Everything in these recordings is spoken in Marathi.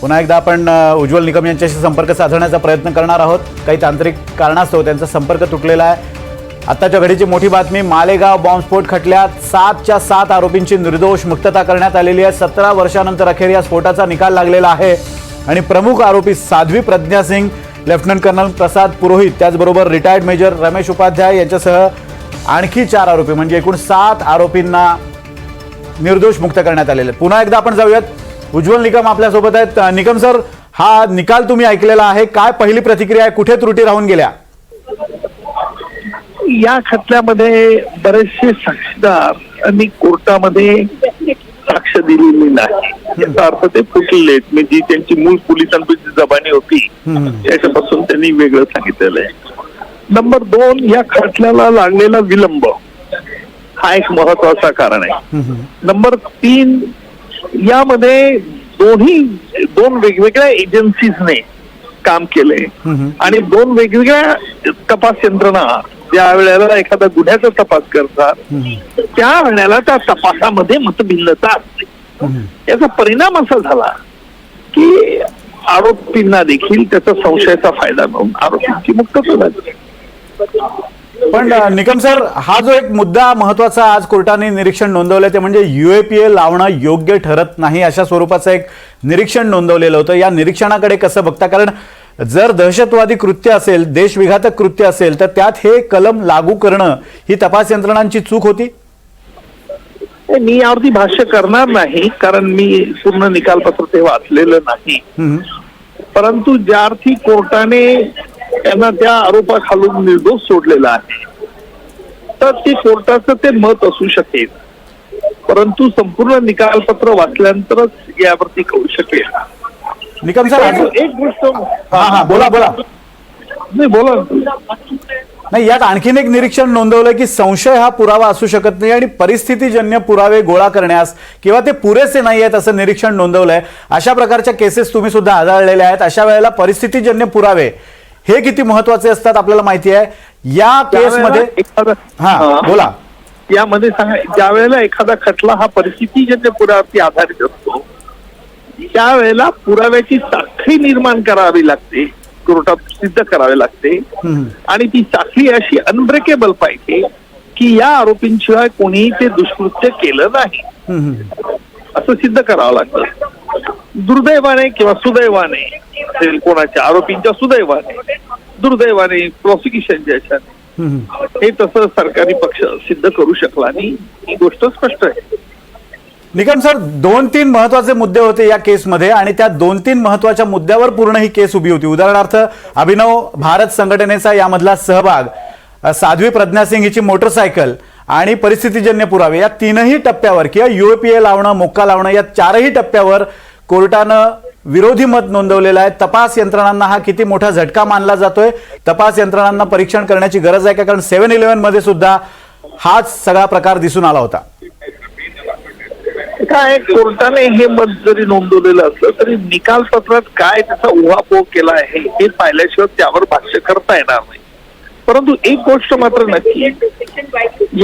पुन्हा एकदा आपण उज्ज्वल निकम यांच्याशी संपर्क साधण्याचा प्रयत्न करणार आहोत. काही तांत्रिक कारणास्तव त्यांचा संपर्क तुटलेला आहे. आत्ताच्या घडीची मोठी बातमी मालेगाव बॉम्बस्फोट खटल्यात सातच्या सात आरोपींची निर्दोष मुक्तता करण्यात आलेली आहे. सतरा वर्षानंतर अखेर या स्फोटाचा निकाल लागलेला आहे. आणि प्रमुख आरोपी साध्वी प्रज्ञा सिंग लेफ्टनंट कर्नल प्रसाद पुरोहित त्याचबरोबर रिटायर्ड मेजर रमेश उपाध्याय यांच्यासह आणखी चार आरोपी म्हणजे एकूण सात आरोपींना निर्दोष मुक्त करण्यात आलेले पुन्हा एकदा आपण जाऊयात. उज्ज्वल निकम आपल्यासोबत आहेत. निकम सर हा निकाल तुम्ही ऐकलेला आहे. काय पहिली प्रतिक्रिया आहे? कुठे त्रुटी राहून गेल्या? या खटल्यामध्ये बरेचसे साक्षीदार आणि कोर्टामध्ये साक्ष दिलेली नाही. याचा अर्थ ते फुटलेले म्हणजे त्यांची मूळ पोलिसांपैकी जबानी होती. त्याच्यापासून त्यांनी वेगळं सांगितलेलं आहे. नंबर दोन या खटल्याला लागलेला विलंब हा एक महत्त्वाचा कारण आहे. नंबर तीन यामध्ये दोन्ही दोन वेगवेगळ्या एजन्सीजने काम केलंय आणि दोन वेगवेगळ्या तपास यंत्रणा ज्या वेळेला एखाद्या गुन्ह्याचा तपास करतात त्या वेळेला त्या तपासामध्ये मतभिन्नता असते. याचा परिणाम असा झाला की आरोपींना देखील त्याचा संशयाचा फायदा मिळून आरोपींची मुक्तता झाली. पण निकम सर हा जो एक मुद्दा महत्त्वाचा आज कोर्टाने निरीक्षण नोंदवलं ते म्हणजे युएपीए लावणं योग्य ठरत नाही अशा स्वरूपाचं एक निरीक्षण नोंदवलेलं होतं. या निरीक्षणाकडे कसं बघता? कारण जर दहशतवादी कृत्य असेल देशविघातक कृत्य असेल तर त्यात हे कलम लागू करणं ही तपास यंत्रणांची चूक होती? मी यावरती भाष्य करणार नाही कारण मी पूर्ण निकालपत्र ते वाचलेलं नाही. परंतु ज्या अर्थी कोर्टाने त्यांना त्या आरोपाखालून निर्दोष सोडलेला आहे. तर ते कोर्टाचं ते मत असू शकेल. परंतु संपूर्ण निकालपत्र वाचल्यानंतरच यावरती कळू शकेल. निकम सर एक गोष्ट हा हा बोला बोला. नाही बोला. नाही यात आणखीन एक निरीक्षण नोंदवलं की संशय हा पुरावा असू शकत नाही आणि परिस्थितीजन्य पुरावे गोळा करण्यास किंवा ते पुरेसे नाही आहेत असं निरीक्षण नोंदवलंय. अशा प्रकारच्या केसेस तुम्ही सुद्धा आढळलेल्या आहेत. अशा वेळेला परिस्थितीजन्य पुरावे हे किती महत्त्वाचे असतात आपल्याला माहिती आहे या केसमध्ये हा. बोला यामध्ये सांगा ज्या वेळेला एखादा खटला हा परिस्थितीजन्य पुराव्यावरती आधारित असतो त्यावेळेला पुराव्याची साखळी निर्माण करावी लागते कोर्टात सिद्ध करावी लागते. आणि ती साखळी अशी अनब्रेकेबल पाहिजे की या आरोपींशिवाय कोणीही ते दुष्कृत्य केलं नाही. असं सिद्ध करावं लागतं दुर्दैवाने किंवा सुदैवाने असेल कोणाच्या आरोपींच्या सुदैवाने दुर्दैवाने प्रॉसिक्युशनच्या याच्याने. हम्म. हे तसं सरकारी पक्ष सिद्ध करू शकला आणि ही गोष्ट स्पष्ट आहे. निकम सर दोन तीन महत्त्वाचे मुद्दे होते या केसमध्ये आणि त्या दोन तीन महत्त्वाच्या मुद्द्यावर पूर्ण ही केस उभी होती. उदाहरणार्थ अभिनव भारत संघटनेचा यामधला सहभाग साध्वी प्रज्ञा सिंग हिची मोटरसायकल आणि परिस्थितीजन्य पुरावे या तीनही टप्प्यावर किंवा युएपीए लावणं मोक्का लावणं या चारही टप्प्यावर कोर्टानं विरोधी मत नोंदवलेलं आहे. तपास यंत्रणांना हा किती मोठा झटका मानला जातोय? तपास यंत्रणांना परीक्षण करण्याची गरज आहे का? कारण सेव्हन इलेव्हनमध्ये सुद्धा हाच सगळा प्रकार दिसून आला होता. काय कोर्टाने हे मत जरी नोंदवलेलं असलं तरी निकालपत्रात काय त्याचा उहापोह केला आहे हे पाहिल्याशिवाय त्यावर भाष्य करता येणार नाही. परंतु एक गोष्ट मात्र नक्की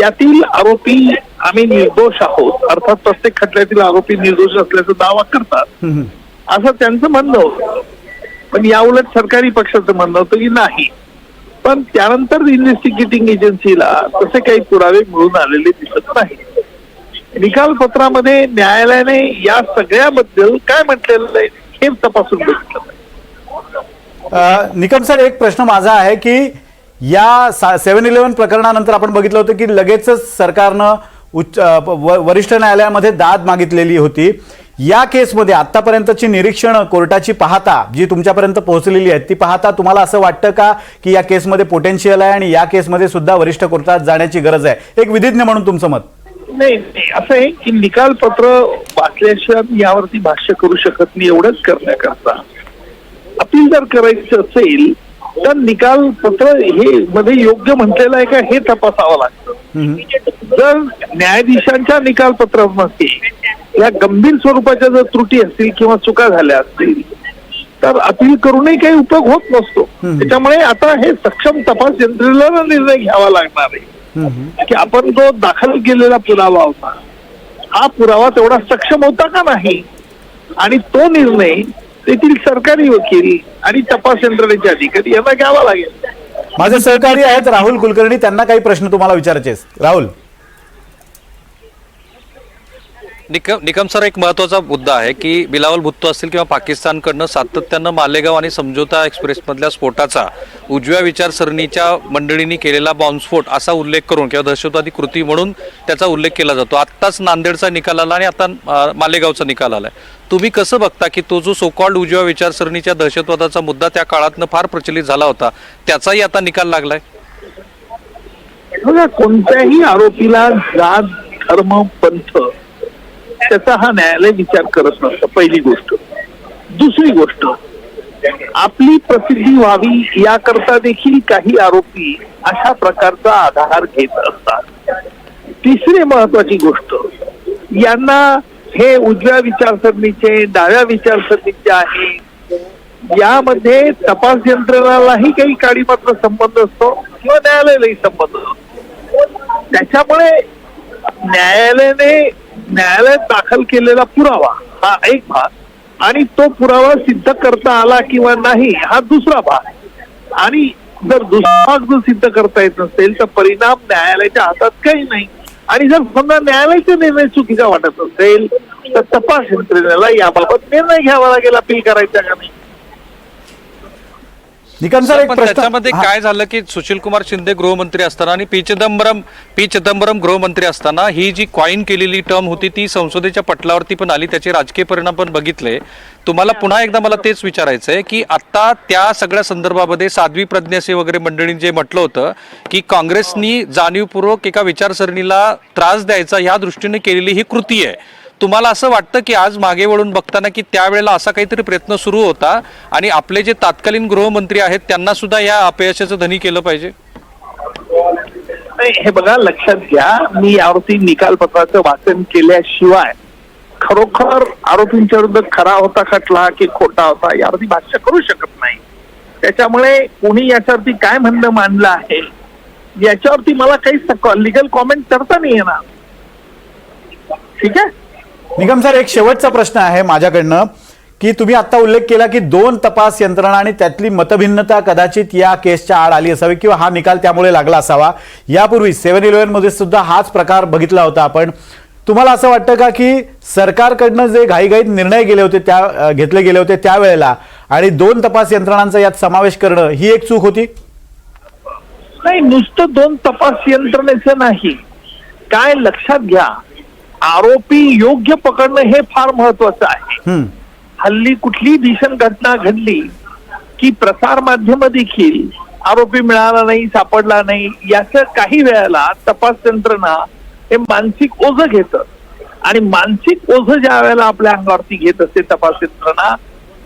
यातील आरोपी आम्ही निर्दोष आहोत. अर्थात प्रत्येक खटल्यातील आरोपी निर्दोष असल्याचा दावा करतात. असं त्यांचं म्हणणं होतं. पण याउलट सरकारी पक्षाचं म्हणणं होतं की नाही. पण त्यानंतर इन्व्हेस्टिगेटिंग एजन्सीला तसे काही पुरावे मिळून आलेले दिसत नाही. निकाल पत्रामध्ये न्यायालयाने या सगळ्याबद्दल काय म्हटलेलं आहे हे तपासून बघितलं निकम सर एक प्रश्न माझा आहे की या सेव्हन इलेव्हन प्रकरणानंतर आपण बघितलं होतं की लगेचच सरकारनं उच्च वरिष्ठ न्यायालयामध्ये दाद मागितलेली होती. या केसमध्ये आतापर्यंतची निरीक्षणं कोर्टाची पाहता जी तुमच्यापर्यंत पोहोचलेली आहेत ती पाहता तुम्हाला असं वाटतं का की या केसमध्ये पोटेन्शियल आहे आणि या केसमध्ये सुद्धा वरिष्ठ कोर्टात जाण्याची गरज आहे? एक विधिज्ञ म्हणून तुमचं मत. नाही असं आहे की निकालपत्र वाचल्याशिवाय मी यावरती भाष्य करू शकत नाही एवढंच करण्याकरता. अपील जर करायचं असेल तर निकालपत्र हे मध्ये योग्य म्हटलेलं आहे का हे तपासावं लागतं. जर न्यायाधीशांच्या निकालपत्रामध्ये या गंभीर स्वरूपाच्या जर त्रुटी असतील किंवा चुका झाल्या असतील तर अपील करूनही काही उपयोग होत नसतो. त्याच्यामुळे आता हे सक्षम तपास यंत्रणेला निर्णय घ्यावा लागणार आहे की आपण जो दाखल केलेला पुरावा होता हा पुरावा तेवढा सक्षम होता का नाही? आणि तो निर्णय तेथील सरकारी वकील आणि तपास यंत्रणेचे अधिकारी यांना घ्यावा लागेल. माझे सहकारी आहेत राहुल कुलकर्णी त्यांना काही प्रश्न तुम्हाला विचारायचे. राहुल. निकम निकम सर एक महत्त्वाचा मुद्दा आहे की बिलावल भुत्तो असतील किंवा पाकिस्तानकडनं सातत्यानं मालेगाव आणि समझोता एक्सप्रेसमधल्या स्फोटाचा उजव्या विचारसरणीच्या मंडळींनी केलेला बॉम्बस्फोट असा उल्लेख करून किंवा दहशतवादी कृती म्हणून त्याचा उल्लेख केला जातो. आत्ताच नांदेडचा निकाल आला आणि आता मालेगावचा निकाल आलाय. तुम्ही कसं बघता की तो जो सोकॉल्ड उजव्या विचारसरणीच्या दहशतवादाचा मुद्दा त्या काळातनं फार प्रचलित झाला होता त्याचाही आता निकाल लागलाय? कोणत्याही आरोपीला जात धर्म पंथ त्याचा हा न्यायालय विचार करत नसतं पहिली गोष्ट. दुसरी गोष्ट आपली प्रसिद्धी व्हावी याकरता देखील काही आरोपी अशा प्रकारचा आधार घेत असतात. तिसरी महत्वाची गोष्ट यांना हे उजव्या विचारसरणीचे डाव्या विचारसरणीचे आहे. यामध्ये तपास यंत्रणालाही काही काळी मात्र संबंध असतो किंवा न्यायालयालाही संबंध असतो. त्याच्यामुळे न्यायालयाने न्यायालयात दाखल केलेला पुरावा हा एक भाग आणि तो पुरावा सिद्ध करता आला किंवा नाही हा दुसरा भाग. आणि जर दुसरा भाग जर सिद्ध करता येत नसेल तर परिणाम न्यायालयाच्या हातात काही नाही. आणि जर समजा न्यायालयाचा निर्णय चुकीचा वाटत असेल तर तपास यंत्रणेला याबाबत निर्णय घ्यावा लागेल अपील करायचा का नाही? निकम सर एक त्याच्यामध्ये हा. काय झालं की सुशील कुमार शिंदे गृहमंत्री असताना आणि पी चिदंबरम पी चिदंबरम गृहमंत्री असताना ही जी कॉईन केलेली टर्म होती ती संसदेच्या पटलावरती पण आली. त्याचे राजकीय परिणाम पण बघितले. तुम्हाला पुन्हा एकदा मला तेच विचारायचं आहे की आता त्या सगळ्या संदर्भामध्ये साध्वी प्रज्ञासे वगैरे मंडळींनी जे म्हटलं होतं की काँग्रेसनी जाणीवपूर्वक एका विचारसरणीला त्रास द्यायचा ह्या दृष्टीने केलेली ही कृती आहे. तुम्हाला असं वाटतं की आज मागे वळून बघताना की त्यावेळेला असा काहीतरी प्रयत्न सुरू होता आणि आपले जे तात्कालीन गृहमंत्री आहेत त्यांना सुद्धा या अपयशाचं धनी केलं पाहिजे? नाही, हे बघा लक्षात घ्या मी यावरती निकालपत्राचं वाचन केल्याशिवाय खरोखर आरोपींच्या विरुद्ध खरा होता खटला की खोटा होता यावरती भाष्य करू शकत नाही. त्याच्यामुळे कोणी याच्यावरती काय म्हणणं मांडलं आहे याच्यावरती मला काही लिगल कॉमेंट करता नाही येणार. ठीक आहे? निगम सर एक शेवटचा प्रश्न आहे माझ्याकडनं की तुम्ही आता उल्लेख केला की दोन तपास यंत्रणा आणि त्यातली मतभिन्नता कदाचित या केसच्या आड आली असावी किंवा हा निकाल त्यामुळे लागला असावा. यापूर्वी सेव्हन इलेव्हनमध्ये सुद्धा हाच प्रकार बघितला होता आपण. तुम्हाला असं वाटतं का की सरकारकडनं जे घाईघाईत निर्णय गेले होते त्या घेतले गेले होते त्यावेळेला आणि दोन तपास यंत्रणांचा यात समावेश करणं ही एक चूक होती? नाही नुसतं दोन तपास यंत्रणेचं नाही. काय लक्षात घ्या आरोपी योग्य पकडणं हे फार महत्वाचं आहे. हल्ली कुठली भीषण घटना घडली की प्रसार माध्यम देखील आरोपी मिळाला नाही सापडला नाही याचं काही वेळेला तपास यंत्रणा हे मानसिक ओझ घेत. आणि मानसिक ओझ ज्या वेळेला आपल्या अंगावरती घेत असते तपास यंत्रणा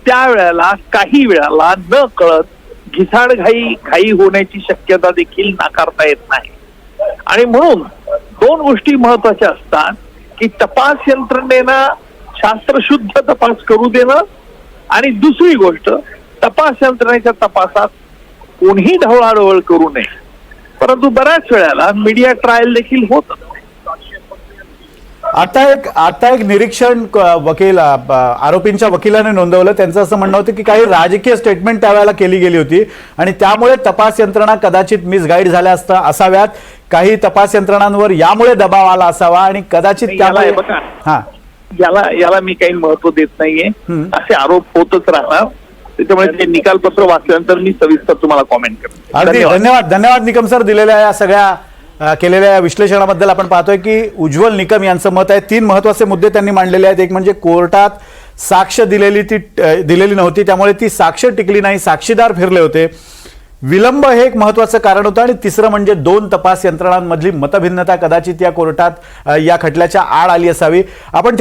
त्यावेळेला काही वेळाला न कळत घिसाड घाई घाई होण्याची शक्यता देखील नाकारता येत नाही. आणि म्हणून दोन गोष्टी महत्त्वाच्या असतात. की तपास यंत्रणेनं शास्त्रशुद्ध तपास करू देणं. आणि दुसरी गोष्ट तपास यंत्रणेच्या तपासात कोणीही ढवळाढवळ करू नये. परंतु बऱ्याच वेळेला मीडिया ट्रायल देखील होत. आता एक आता एक निरीक्षण वकील आरोपींच्या वकिलाने नोंदवलं. त्यांचं असं म्हणणं होतं की काही राजकीय स्टेटमेंट त्यावेळेला केली गेली होती. आणि त्यामुळे तपास यंत्रणा कदाचित मिसगाईड झाल्या असता असाव्यात. काही तपास यंत्रणांवर यामुळे दबाव आला असावा आणि कदाचित नाही, याला त्यामुळे हे याला याला मी काही महत्त्व देत नाहीये. असे आरोप होतच राहणार. त्याच्यामुळे ते निकालपत्र वाचल्यानंतर मी सविस्तर तुम्हाला कॉमेंट करतो. धन्यवाद. धन्यवाद निकम सर दिलेल्या या सगळ्या केलेल्या या विश्लेषणाबद्दल आपण पाहतोय की उज्ज्वल निकम यांचं मत आहे. तीन महत्त्वाचे मुद्दे त्यांनी मांडलेले आहेत. एक म्हणजे कोर्टात साक्ष दिलेली ती दिलेली नव्हती. त्यामुळे ती साक्ष टिकली नाही. साक्षीदार फिरले होते. विलंब हे एक महत्वाचं कारण होतं आणि तिसरं म्हणजे दोन तपास यंत्रणांमधली मतभिन्नता कदाचित या कोर्टात या खटल्याच्या आड आली असावी. आपण